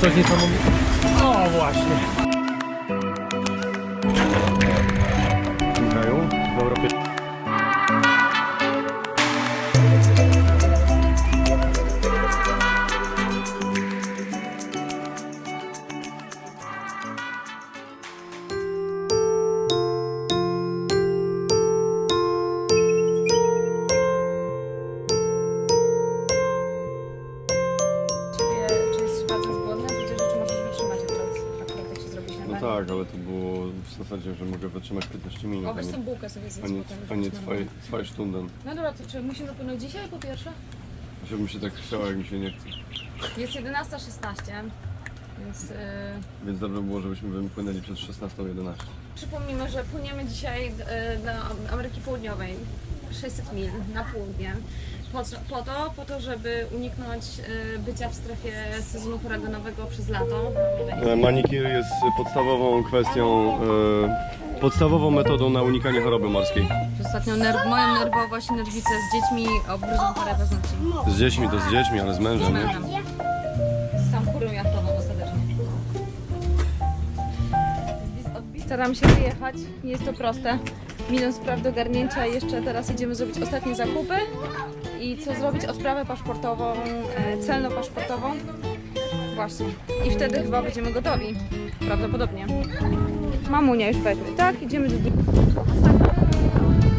coś niesamowitego. O właśnie. 15 minut, O, a nie, tą bułkę sobie zjedz a nie, potem. a nie twoje, twoje stunden. No dobra, to czy musimy płynąć dzisiaj po pierwsze? Żebym się tak chciała, jak mi się nie chce. Jest 11.16, więc yy, Więc dobrze było, żebyśmy wypłynęli przed 16.11. przypomnijmy, że płyniemy dzisiaj yy, do Ameryki Południowej 600 mil na południe. Po, po to, po to, żeby uniknąć yy, bycia w strefie sezonu paragonowego przez lato. E, Manikir jest podstawową kwestią, e, podstawową metodą na unikanie choroby morskiej. Ostatnio nerw, moją nerwowość i nerwicę z dziećmi obgryzą parę paznokci. Z dziećmi to z dziećmi, ale z mężem, nie? Mężem. Z tą kurą jachtową ostatecznie. Staram się wyjechać, nie jest to proste. Milion spraw do garnięcia i jeszcze teraz idziemy zrobić ostatnie zakupy. I co zrobić? Odprawę paszportową, e, celno-paszportową. Właśnie. I wtedy chyba będziemy gotowi. Prawdopodobnie. Mamunia już weźmie. Tak, idziemy do...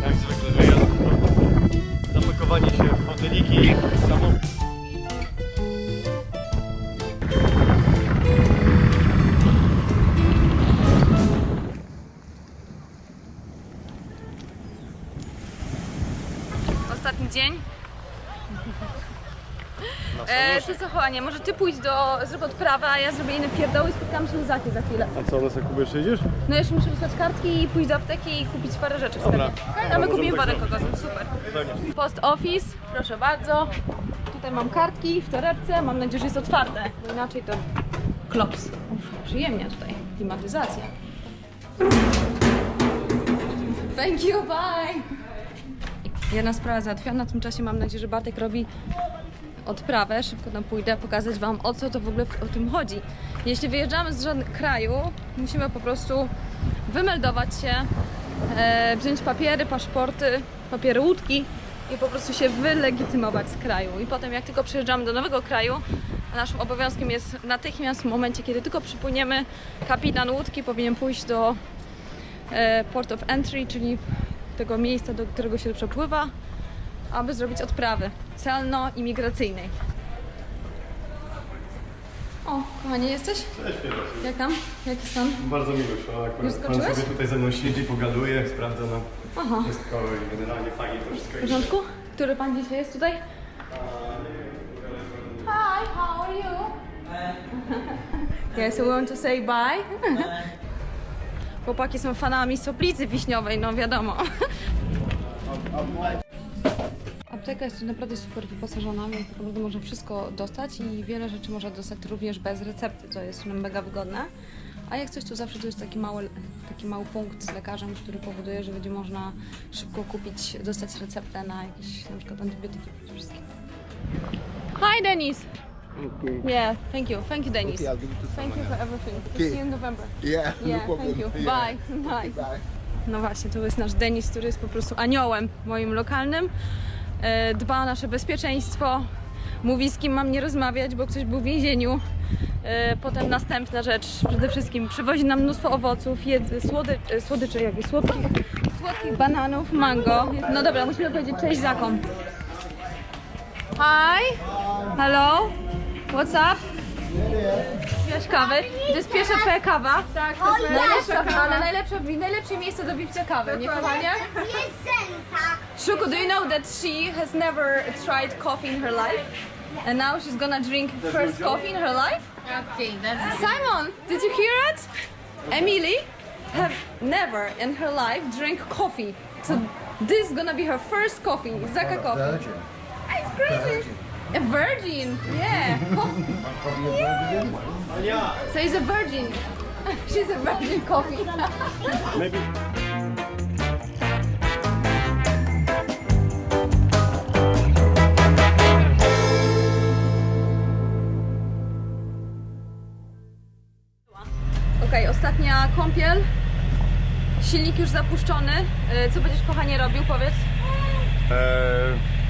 Jak zwykle wyjazd. Zapakowanie się w foteliki, samo... E, to co, kochanie, może ty pójdź do, zrób odprawę, a ja zrobię inne pierdoły i spotkamy się na Zakie za chwilę. A co, na Sakubie jeszcze idziesz? No jeszcze muszę wysłać kartki i pójść do apteki i kupić parę rzeczy w Dobra. sklepie. A my kupimy tak wodę zrobić. kokosową, super. Pewnie. Post office, proszę bardzo. Tutaj mam kartki w torebce, mam nadzieję, że jest otwarte, bo inaczej to klops. Uf, przyjemnie tutaj, klimatyzacja. Thank you, bye! Jedna sprawa załatwiona, w tym czasie mam nadzieję, że Bartek robi odprawę, szybko tam pójdę, pokazać Wam o co to w ogóle o tym chodzi. Jeśli wyjeżdżamy z żadnego kraju, musimy po prostu wymeldować się, e, wziąć papiery, paszporty, papiery łódki i po prostu się wylegitymować z kraju. I potem jak tylko przyjeżdżamy do nowego kraju, naszym obowiązkiem jest natychmiast w momencie, kiedy tylko przypłyniemy, kapitan łódki powinien pójść do e, port of entry, czyli tego miejsca, do którego się przepływa, aby zrobić odprawy celno-imigracyjnej. O, kochanie, jesteś? Jak tam? Jaki stan? Bardzo miło Już akurat pan sobie tutaj ze mną siedzi, pogaduje, sprawdza nam Aha, wszystko i generalnie fajnie to wszystko w porządku? Który pan dzisiaj jest tutaj? Hi, how are you? yes, we want to say bye. Chłopaki są fanami soplicy wiśniowej, no wiadomo. Apteka jest tu naprawdę super wyposażona, więc tak naprawdę można wszystko dostać i wiele rzeczy można dostać również bez recepty, co jest nam mega wygodne. A jak coś, to zawsze to jest taki mały, taki mały punkt z lekarzem, który powoduje, że będzie można szybko kupić, dostać receptę na jakieś na przykład antybiotyki przede wszystkim. Hi Denis! Yeah, thank you. Thank you Denis. Okay, Thank you for everything. Okay. See you in November. Yeah, Yeah, no thank you. Yeah. Bye. Bye. Bye. No właśnie, to jest nasz Denis, który jest po prostu aniołem moim lokalnym. E, Dba o nasze bezpieczeństwo. Mówi z kim mam nie rozmawiać, bo ktoś był w więzieniu. E, Potem następna rzecz, przede wszystkim przywozi nam mnóstwo owoców, jedz, słody, e, słodyczy, jakby słodkich, słodkich bananów, mango. No dobra, musimy powiedzieć cześć Zakom. Hi! Hello! What's up? Piłaś kawy? To jest pierwsza twoja kawa? Tak, to jest najlepsza, ale najlepsze, najlepsze miejsce do picia kawy, nie kochanie? Shuko, do you know that she has never tried coffee in her life? And now she's gonna drink first coffee in her life? Okay, that's Simon, did you hear it? Emily have never in her life drank coffee. So this is gonna be her first coffee, Zaka coffee. Virgin. It's crazy. A virgin, yeah. yeah. So he's a virgin. She's a virgin coffee. Maybe. Okay, ostatnia kąpiel. Silnik już zapuszczony. Y, co będziesz kochanie robił, powiedz? Eee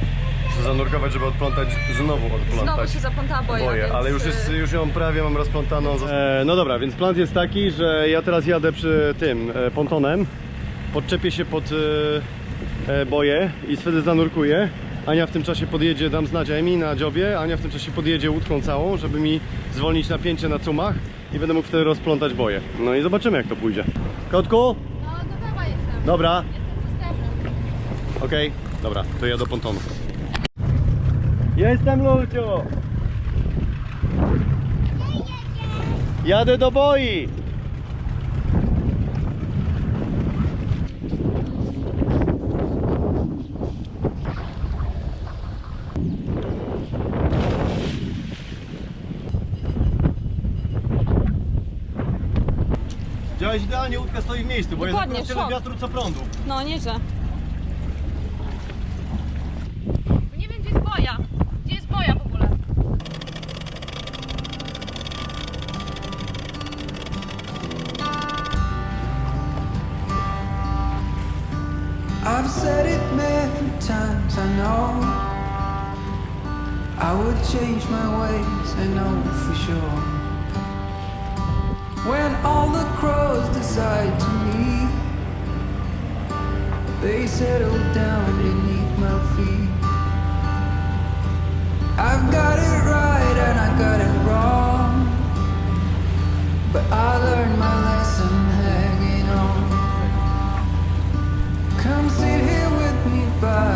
muszę zanurkować, żeby odplątać, znowu odplątać. Znowu się zaplątała boja, Boję, więc, ale już, jest, y, już ją prawie mam rozplątaną. E, no dobra, więc plan jest taki, że ja teraz jadę przy tym e, pontonem, podczepię się pod e, e, boję i wtedy zanurkuję. Ania w tym czasie podjedzie, dam znać Emi na dziobie, Ania w tym czasie podjedzie łódką całą, żeby mi zwolnić napięcie na cumach i będę mógł wtedy rozplątać boję. No i zobaczymy jak to pójdzie. Kotku? No, gotowa jestem. Dobra, Jestem okej, dobra, to ja do pontonu. Jestem Lucio! Jadę do boi! Działałeś idealnie, łódka stoi w miejscu, bo Dokładnie, jest tyle szok. wiatru co prądu. No, nieźle. Change my ways, I know for sure. When all the crows decide to meet, they settle down beneath my feet. I've got it right and I got it wrong. But I learned my lesson hanging on. Come sit here with me by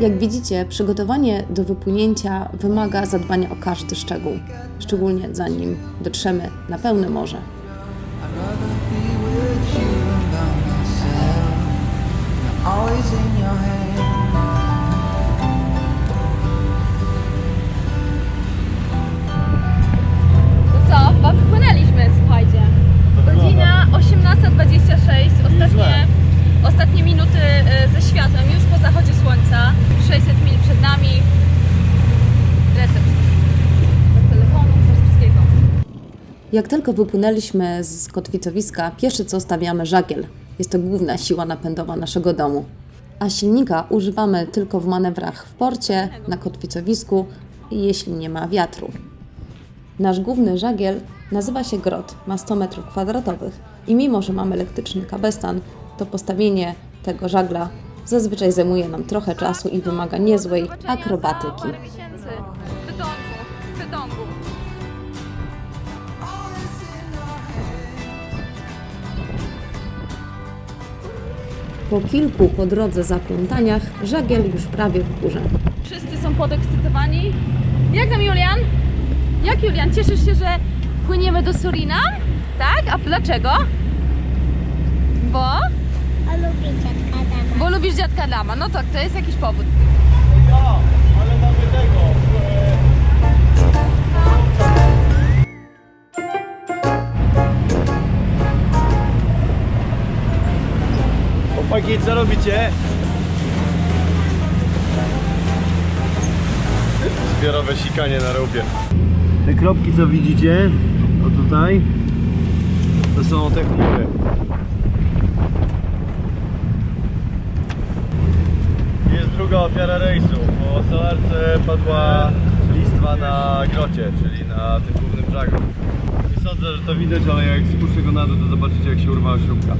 Jak widzicie, przygotowanie do wypłynięcia wymaga zadbania o każdy szczegół, szczególnie zanim dotrzemy na pełne morze. To co? Chyba wypłynęliśmy, słuchajcie. Godzina 18.26. Ostatnie, ostatnie minuty y, ze światłem, już po zachodzie słońca. 600 mil przed nami. Reset. Bez telefonu, wszystkiego. Jak tylko wypłynęliśmy z kotwicowiska, pierwsze co stawiamy żagiel. Jest to główna siła napędowa naszego domu. A silnika używamy tylko w manewrach w porcie, na kotwicowisku jeśli nie ma wiatru. Nasz główny żagiel nazywa się Grot, ma 100 m2 i mimo, że mamy elektryczny kabestan, to postawienie tego żagla zazwyczaj zajmuje nam trochę czasu i wymaga niezłej akrobatyki. Po kilku po drodze zaplątaniach żagiel już prawie w górze. Wszyscy są podekscytowani. Jak tam Julian? Jak Julian? Cieszysz się, że płyniemy do Surinam? Tak? A dlaczego? Bo? Lubię dziadka Adama. Bo lubisz dziadka Adama. No tak, to jest jakiś powód. Ja, ale mamy tego. Chłopaki, co robicie? Zbiorowe sikanie na roupie. Te kropki, co widzicie, o tutaj, to są te chmury. Jest druga ofiara rejsu. Po solarce padła listwa na grocie, czyli na tym głównym brzegu. Nie sądzę, że to widać, ale jak spuszczę go na dół, to zobaczycie jak się urwała śrubka.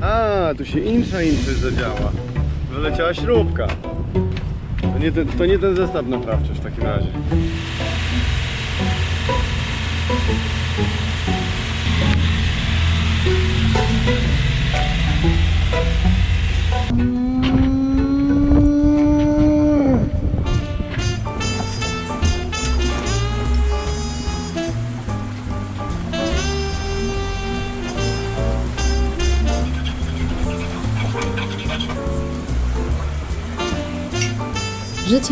A, tu się insza insza zadziała. Wyleciała śrubka. Nie ten, to nie ten zestaw naprawczy w takim razie.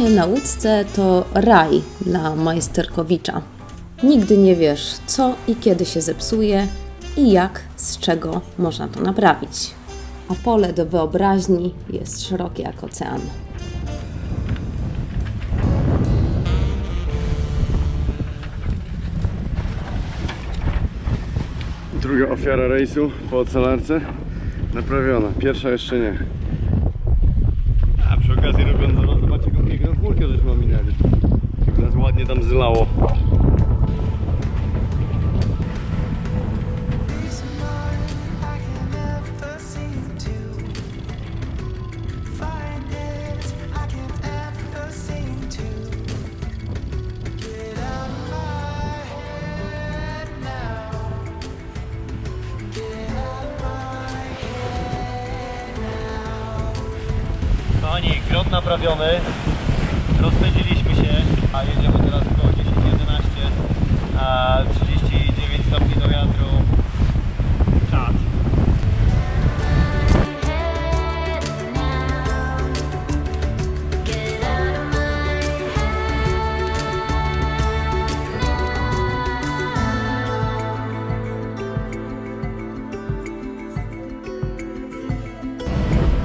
Życie na łódce to raj dla majsterkowicza. Nigdy nie wiesz, co i kiedy się zepsuje i jak, z czego można to naprawić. A pole do wyobraźni jest szerokie jak ocean. Druga ofiara rejsu po ocelarce naprawiona. Pierwsza jeszcze nie. A przy okazji robiąc zobaczcie jaką piękną chmurkę żeśmy ominęli. Nas ładnie tam zlało.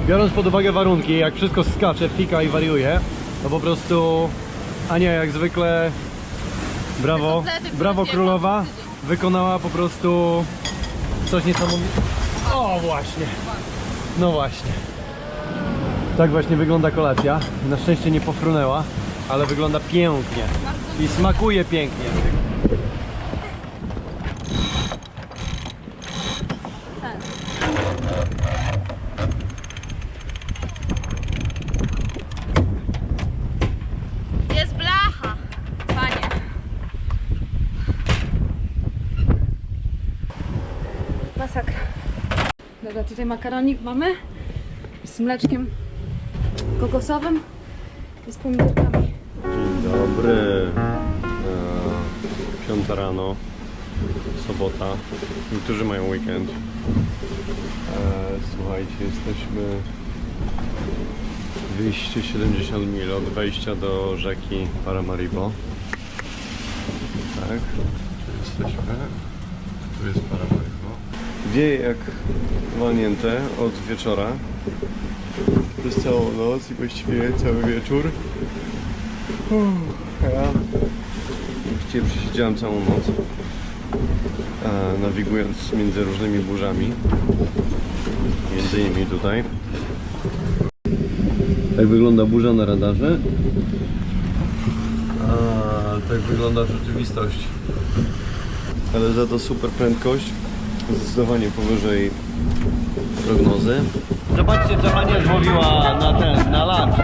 Biorąc pod uwagę warunki, jak wszystko skacze, fika i wariuje, to po prostu Ania jak zwykle brawo, brawo królowa wykonała po prostu coś niesamowitego. O właśnie. No właśnie. Tak właśnie wygląda kolacja. Na szczęście nie pofrunęła, ale wygląda pięknie. I smakuje pięknie. Jest blacha! Panie. Masakra. Dobra, tutaj makaronik mamy z mleczkiem kokosowym i z pomidorkami. Dzień dobry. E, Piąta rano, sobota. Niektórzy mają weekend. E, słuchajcie, jesteśmy wyjście 70 mil od wejścia do rzeki Paramaribo. Tak, jesteśmy. Tu jest Paramaribo. Wieje jak walnięte od wieczora. Przez całą noc i właściwie cały wieczór. Ja właściwie przesiedziałem całą noc, e, nawigując między różnymi burzami. Między innymi tutaj. Tak wygląda burza na radarze. A tak wygląda rzeczywistość. Ale za to super prędkość. Zdecydowanie powyżej prognozy. Zobaczcie co Ania złowiła na ten, na lunch.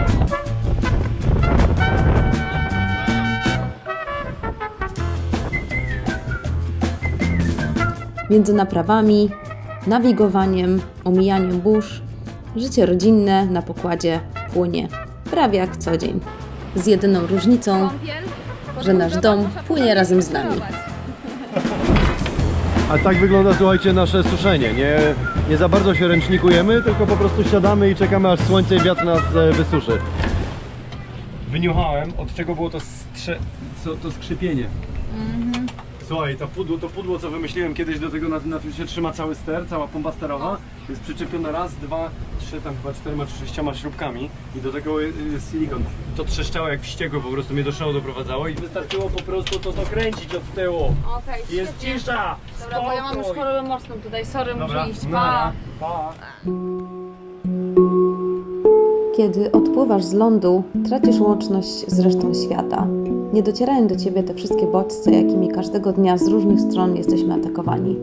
Między naprawami, nawigowaniem, omijaniem burz, życie rodzinne na pokładzie płynie prawie jak co dzień. Z jedyną różnicą, że nasz dom płynie razem z nami. A tak wygląda, słuchajcie, nasze suszenie. Nie, nie za bardzo się ręcznikujemy, tylko po prostu siadamy i czekamy aż słońce i wiatr nas e, wysuszy. Wyniuchałem, od czego było to, strze... co, to skrzypienie. Słuchaj, to pudło, to pudło, co wymyśliłem kiedyś do tego, na, na tym się trzyma cały ster, cała pompa sterowa, jest przyczepiona raz, dwa, trzy, tam chyba czterema czy sześcioma śrubkami i do tego jest silikon. To trzeszczało jak wściekło, po prostu mnie do szału doprowadzało i wystarczyło po prostu to dokręcić od tyłu. Okej, I jest cisza! Dobra, bo ja mam już chorobę morską tutaj. Sorry, Dobra, muszę iść. nara. Pa. Kiedy odpływasz z lądu, tracisz łączność z resztą świata. Nie docierają do ciebie te wszystkie bodźce, jakimi każdego dnia z różnych stron jesteśmy atakowani.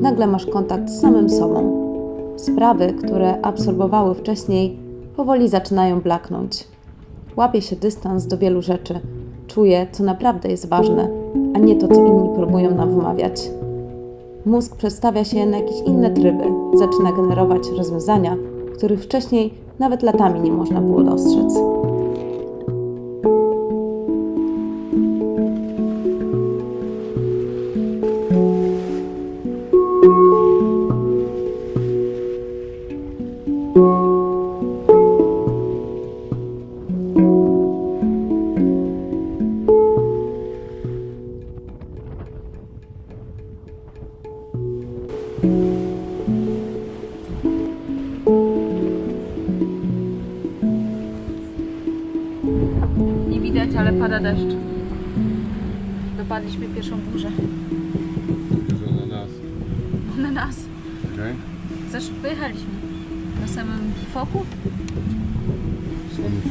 Nagle masz kontakt z samym sobą. Sprawy, które absorbowały wcześniej, powoli zaczynają blaknąć. Łapie się dystans do wielu rzeczy, czuje, co naprawdę jest ważne, a nie to, co inni próbują nam wmawiać. Mózg przestawia się na jakieś inne tryby, zaczyna generować rozwiązania, których wcześniej nawet latami nie można było dostrzec. Pierwszą burzę. na nas. Na nas. Okej. Zaś pojechaliśmy. Na samym foku?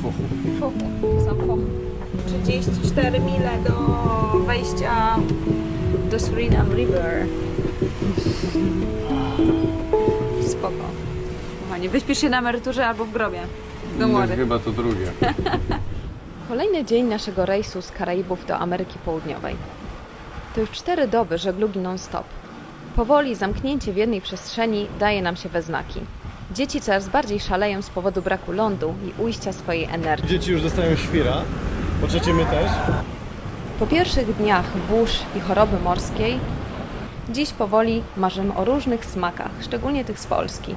Fochu. Foku. Sam fok. 34 mile do wejścia do Surinam River. Spoko. Kochanie, wyśpisz się na emeryturze albo w grobie. Do młodych. Chyba to drugie. Kolejny dzień naszego rejsu z Karaibów do Ameryki Południowej. To już cztery doby żeglugi non-stop. Powoli zamknięcie w jednej przestrzeni daje nam się we znaki. Dzieci coraz bardziej szaleją z powodu braku lądu i ujścia swojej energii. Dzieci już dostają świra. Po trzecie my też. Po pierwszych dniach burz i choroby morskiej, dziś powoli marzymy o różnych smakach, szczególnie tych z Polski.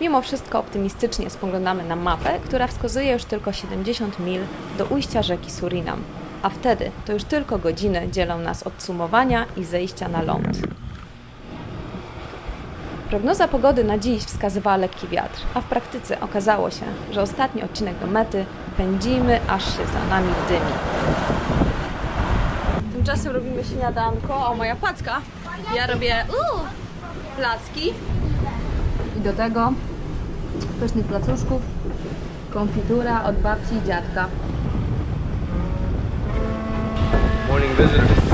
Mimo wszystko optymistycznie spoglądamy na mapę, która wskazuje już tylko 70 mil do ujścia rzeki Surinam, a wtedy to już tylko godziny dzielą nas od sumowania i zejścia na ląd. Prognoza pogody na dziś wskazywała lekki wiatr, a w praktyce okazało się, że ostatni odcinek do mety pędzimy, aż się za nami dymi. Tymczasem robimy śniadanko. O, moja packa. Ja robię uu, placki. I do tego pysznych placuszków, konfitura od babci i dziadka. Visitors.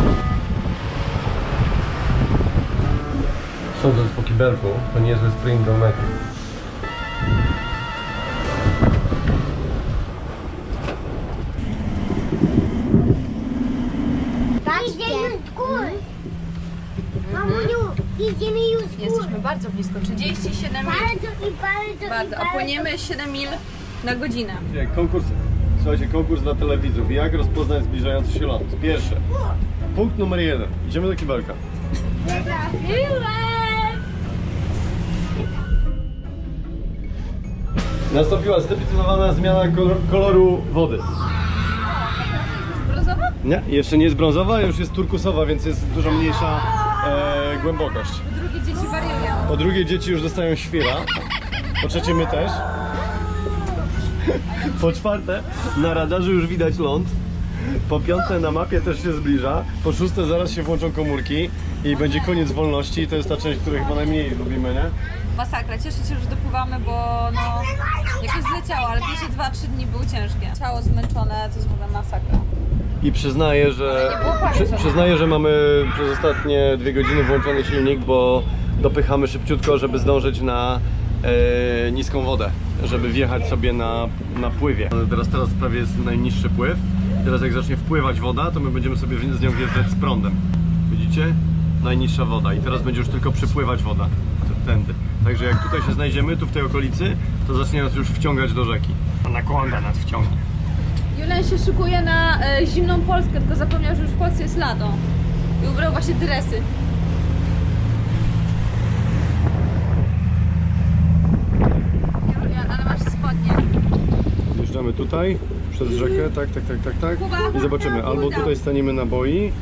Sądząc po kibelku, to niezły sprint do mety. Idzie już w gór. Mamuniu, idziemy już gór. Jesteśmy bardzo blisko, 37 mil. Bardzo i bardzo Bardzo, i a płyniemy 7 mil na godzinę. Konkurs, słuchajcie, konkurs dla telewidzów. Jak rozpoznać zbliżający się ląd? Pierwsze. Punkt numer jeden. Idziemy do kibelka. Nastąpiła zdecydowana zmiana kolor, koloru wody. Brązowa? Nie, jeszcze nie jest brązowa, już jest turkusowa, więc jest dużo mniejsza e, głębokość. Drugie dzieci wariują. Po drugie, dzieci już dostają świra. Po trzecie, my też. Po czwarte, na radarze już widać ląd. Po piąte, na mapie też się zbliża. Po szóste, zaraz się włączą komórki i będzie koniec wolności. To jest ta część, której chyba najmniej lubimy, nie? Masakra, cieszę się, że dopływamy, bo no jakoś zleciało, ale pierwsze 2-3 dni były ciężkie. Ciało zmęczone, to jest w ogóle masakra. I przyznaję, że, przy, przyznaję, że mamy przez ostatnie dwie godziny włączony silnik, bo dopychamy szybciutko, żeby zdążyć na e, niską wodę, żeby wjechać sobie na, na pływie. Teraz, teraz prawie jest najniższy pływ. Teraz jak zacznie wpływać woda, to my będziemy sobie z nią wjeżdżać z prądem. Widzicie? Najniższa woda i teraz będzie już tylko przypływać woda tędy. Także jak tutaj się znajdziemy, tu w tej okolicy, to zacznie nas już wciągać do rzeki. Anakonda nas wciągnie. Julian się szykuje na e, zimną Polskę, tylko zapomniał, że już w Polsce jest lato. I ubrał właśnie dresy. Julian, ale masz spodnie. Wjeżdżamy tutaj, przez rzekę, tak, tak, tak, tak, tak. I zobaczymy, albo tutaj staniemy na boi,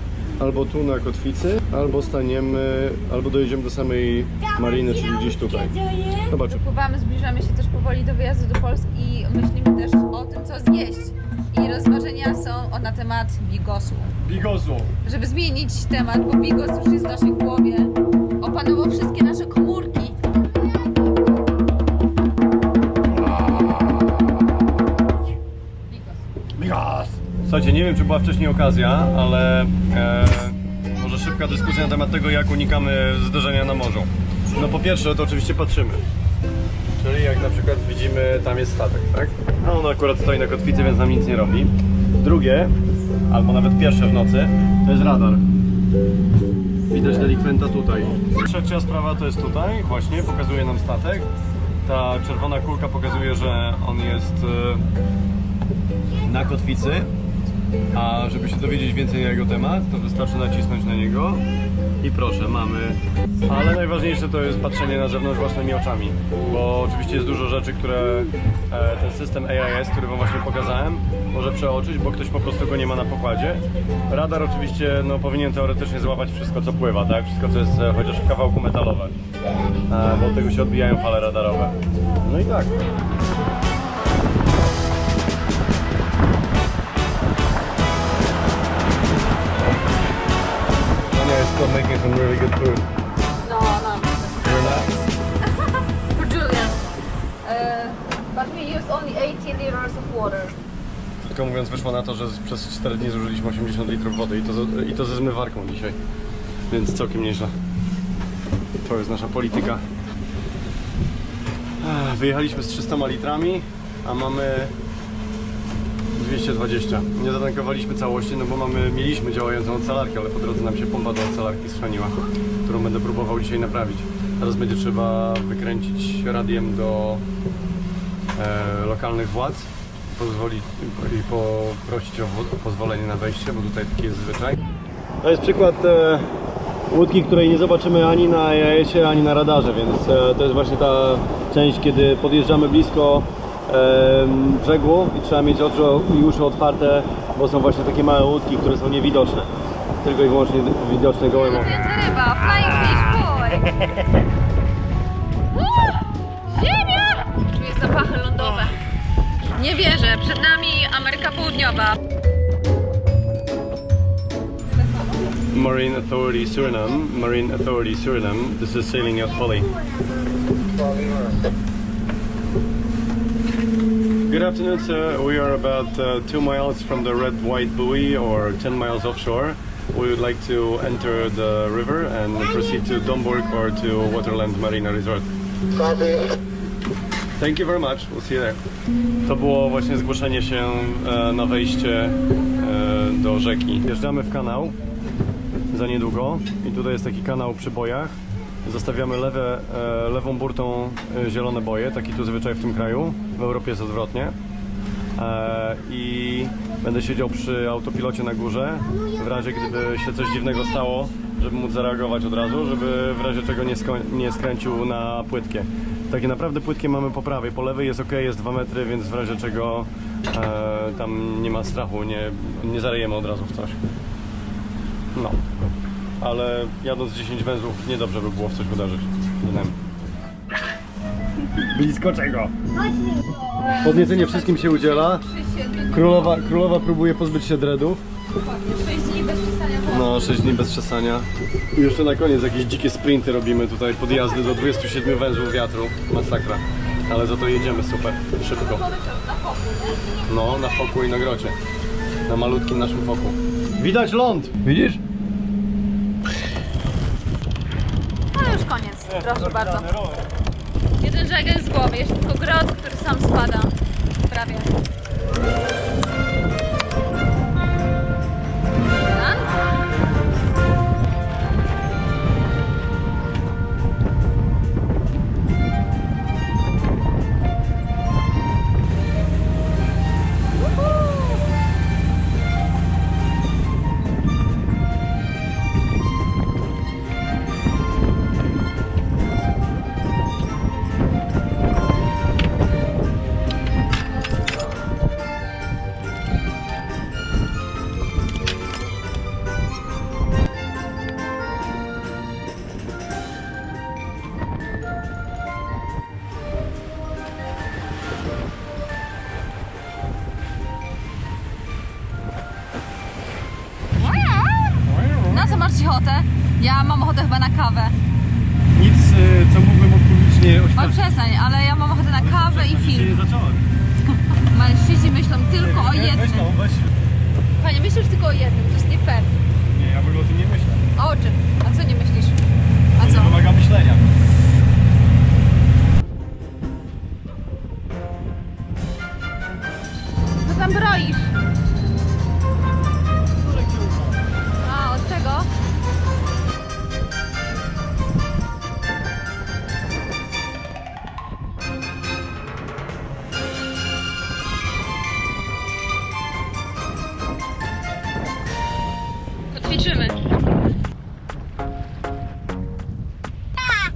albo tu na kotwicy, albo staniemy, albo dojedziemy do samej mariny, czyli gdzieś tutaj. Zobaczymy. Zbliżamy się też powoli do wyjazdu do Polski i myślimy też o tym, co zjeść. I rozważenia są o- na temat bigosu. Bigosu! Żeby zmienić temat, bo bigos już jest w naszej głowie. Opanował wszystkie nasze komórki. Słuchajcie, nie wiem czy była wcześniej okazja, ale e, może szybka dyskusja na temat tego, jak unikamy zderzenia na morzu. No po pierwsze, to oczywiście patrzymy. Czyli jak na przykład widzimy, tam jest statek, tak? No on akurat stoi na kotwicy, więc nam nic nie robi. Drugie, albo nawet pierwsze w nocy, to jest radar. Widać delikwenta tutaj. Trzecia sprawa to jest tutaj, właśnie, pokazuje nam statek. Ta czerwona kulka pokazuje, że on jest e, na kotwicy. A żeby się dowiedzieć więcej na jego temat, to wystarczy nacisnąć na niego i proszę, mamy. Ale najważniejsze to jest patrzenie na zewnątrz własnymi oczami, bo oczywiście jest dużo rzeczy, które e, ten system AIS, który Wam właśnie pokazałem, może przeoczyć, bo ktoś po prostu go nie ma na pokładzie. Radar oczywiście no, powinien teoretycznie złapać wszystko, co pływa, tak? Wszystko, co jest e, chociaż w kawałku metalowe, e, bo od tego się odbijają fale radarowe. No i tak. Cisco making some really good food. No, no. You're not? For Julian. Uh, but we use only 80 liters of water. Krótko mówiąc, wyszło na to, że przez 4 dni zużyliśmy 80 litrów wody i to, z- i to ze zmywarką dzisiaj. Więc całkiem nieźle. To jest nasza polityka. Ech, Wyjechaliśmy z 300 litrami, a mamy 220. Nie zatankowaliśmy całości, no bo mamy, mieliśmy działającą odsalarkę, ale po drodze nam się pompa do odsalarki schrzaniła, którą będę próbował dzisiaj naprawić. Teraz będzie trzeba wykręcić radiem do e, lokalnych władz pozwolić i poprosić o, o pozwolenie na wejście, bo tutaj taki jest zwyczaj. To jest przykład e, łódki, której nie zobaczymy ani na AIS-ie, ani na radarze, więc e, to jest właśnie ta część, kiedy podjeżdżamy blisko brzegu i trzeba mieć oczy i uszy otwarte, bo są właśnie takie małe łódki, które są niewidoczne. Tylko i wyłącznie widoczne gołym okiem. Ryba, flying fish, boy! Woo! Ziemia! Czuję zapachy lądowe. Nie wierzę, przed nami Ameryka Południowa. Marine Authority Suriname, Marine Authority Suriname, this is sailing out Folly. Good afternoon, sir. We are about uh, two miles from the Red White Buoy or 10 miles offshore. We would like to enter the river and proceed to Domburg or to Waterland Marina Resort. Thank you very much. We'll see you there. To było właśnie zgłoszenie się e, na wejście e, do rzeki. Wjeżdżamy w kanał za niedługo i tutaj jest taki kanał przy bojach. Zostawiamy lewe, e, lewą burtą e, zielone boje, taki tu zwyczaj w tym kraju. W Europie jest odwrotnie. E, I będę siedział przy autopilocie na górze, w razie gdyby się coś dziwnego stało, żeby móc zareagować od razu, żeby w razie czego nie, nie skręcił na płytkie. Takie naprawdę płytkie mamy po prawej, po lewej jest ok, jest 2 metry, więc w razie czego tam nie ma strachu, nie, nie zarejemy od razu w coś. No, ale jadąc 10 węzłów niedobrze by było w coś wydarzyć. Dnem. Blisko czego? Podniecenie wszystkim się udziela. Królowa, królowa próbuje pozbyć się dreadów. 6 dni bez No, 6 dni bez czesania. I jeszcze na koniec jakieś dzikie sprinty robimy tutaj, podjazdy do 27 węzłów wiatru. Masakra. Ale za to jedziemy super, szybko. No, na foku i na grocie. Na malutkim naszym foku. Widać ląd! Widzisz? No już koniec, proszę bardzo. Jeden żagiel z głowy, jeszcze tylko grot, który sam spada. Prawie. Ochotę? Ja mam ochotę chyba na kawę. Nic, y, co mógłbym publicznie Oj oświadczyć. przestań, ale ja mam ochotę na kawę i Nie film. zacząłem. Mężczyźni myślą tylko o Weź jednym. to, weź. Panie, myślisz tylko o jednym, to jest nie fair. Nie, ja w ogóle o tym nie myślę. O czym? A co nie myślisz? A To co? nie wymaga myślenia. Co tam broisz?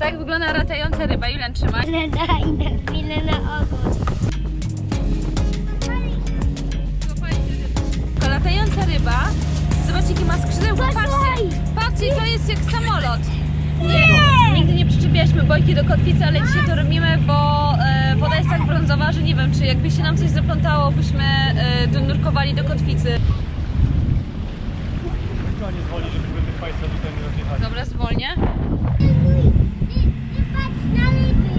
Tak wygląda latająca ryba. Julian, trzymaj. Daj na chwilę na ogon. To latająca ryba. Zobaczcie, jakie ma skrzydełka. Patrzcie, patrzcie, to jest jak samolot. Nie! Nigdy nie przyczepialiśmy bojki do kotwicy, ale dzisiaj to robimy, bo e, woda jest tak brązowa, że nie wiem, czy jakby się nam coś zaplątało, byśmy e, donurkowali do kotwicy. Chyba nie zwolni, żebyśmy tych państwa tutaj nie rozjechali. Dobra, zwolnię. Nie patrz na ryby.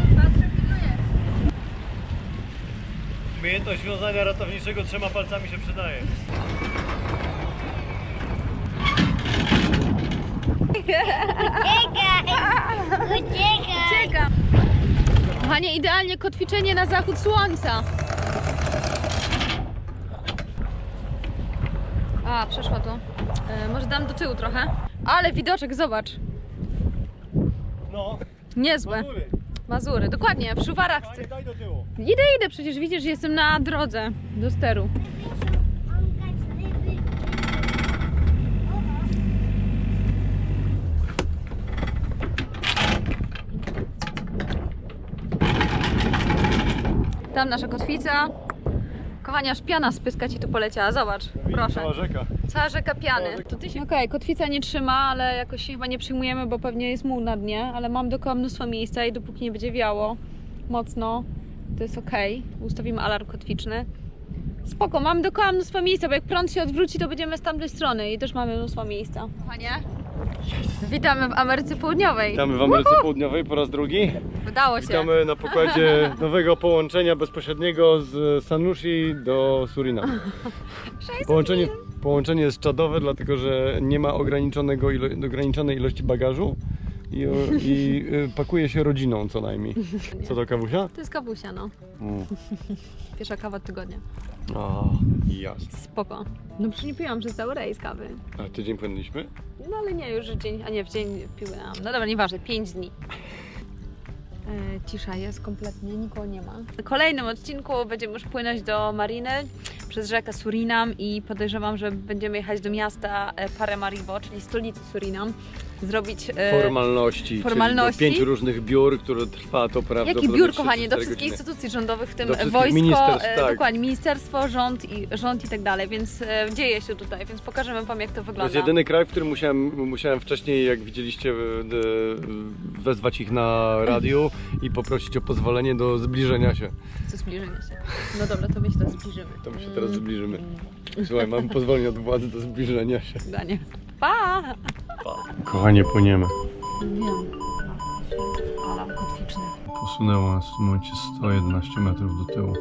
Umiejętność wiązania ratowniczego trzema palcami się przydaje. Uciekaj. Czekam. Kochanie, idealnie kotwiczenie na zachód słońca. A, przeszła to. E, może dam do tyłu trochę. Ale widoczek, zobacz. No, Niezłe. Mazury. Mazury, dokładnie, w do tyłu. Idę, idę, przecież widzisz, że jestem na drodze do steru. Tam nasza kotwica. Kochania, aż piana z pyska ci tu poleciała, zobacz, proszę. Cała rzeka. Cała rzeka piany. To ty się... Okej, kotwica nie trzyma, ale jakoś się chyba nie przyjmujemy, bo pewnie jest muł na dnie, ale mam dookoła mnóstwo miejsca i dopóki nie będzie wiało mocno, to jest okej. Ustawimy alarm kotwiczny. Spoko, mamy dookoła mnóstwo miejsca, bo jak prąd się odwróci, to będziemy z tamtej strony i też mamy mnóstwo miejsca. Kochanie, witamy w Ameryce Południowej. Witamy w Ameryce Południowej po raz drugi. Udało się. Witamy na pokładzie nowego połączenia bezpośredniego z Sanusi do Surinam. Połączenie, połączenie jest czadowe, dlatego że nie ma ograniczonego ilo, ograniczonej ilości bagażu i, i y, pakuje się rodziną co najmniej. Co to kawusia? To jest kawusia, no. Mm. Pierwsza kawa tygodnia. A, jasne. Spoko. No przecież nie piłam przez cały rejs kawy. A tydzień płynęliśmy? No ale nie, już dzień, a nie w dzień piłem. No dobra, nieważne, 5 dni. E, cisza jest kompletnie, nikogo nie ma. W kolejnym odcinku będziemy już płynąć do mariny przez rzekę Surinam i podejrzewam, że będziemy jechać do miasta e, Paramaribo, czyli stolicy Surinam, zrobić... e, Formalności. formalności? Czyli do pięciu różnych biur, które trwa to prawdopodobnie Jaki biur, 3 kochanie, do 4 wszystkich godziny. instytucji rządowych, w tym Do wojsko, ministerstw, e, tak. dokładnie, ministerstwo, rząd i, rząd i tak dalej, więc e, dzieje się tutaj, więc pokażemy Wam jak to To wygląda. jest jedyny kraj, w którym musiałem, musiałem wcześniej, jak widzieliście, e, wezwać ich na radiu i poprosić o pozwolenie do zbliżenia się. Co zbliżymy się. No dobra, to my się to zbliżymy. To my się teraz zbliżymy. Słuchaj, mam pozwolenie od władzy do zbliżenia się. Danie. Pa! Kochanie, płyniemy. Wiem. Alarm kotwiczny. Posunęło nas w tym momencie 111 metrów do tyłu.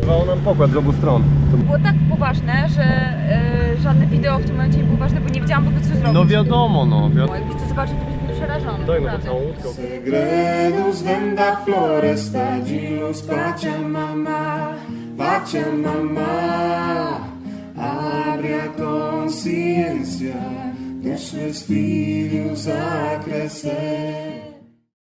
Trwało nam pokład z obu stron. To było tak poważne, że e, żadne wideo w tym momencie nie było ważne, bo nie wiedziałam w ogóle co zrobić. No wiadomo, no. Wiadomo. Jakbyś to zobaczył, to byś był przerażony. Daj no to naprawdę. całą łódką. Segredos vem da floresta de luz Pachamama, Pachamama. Abre a consciência dos seus filhos a crescer.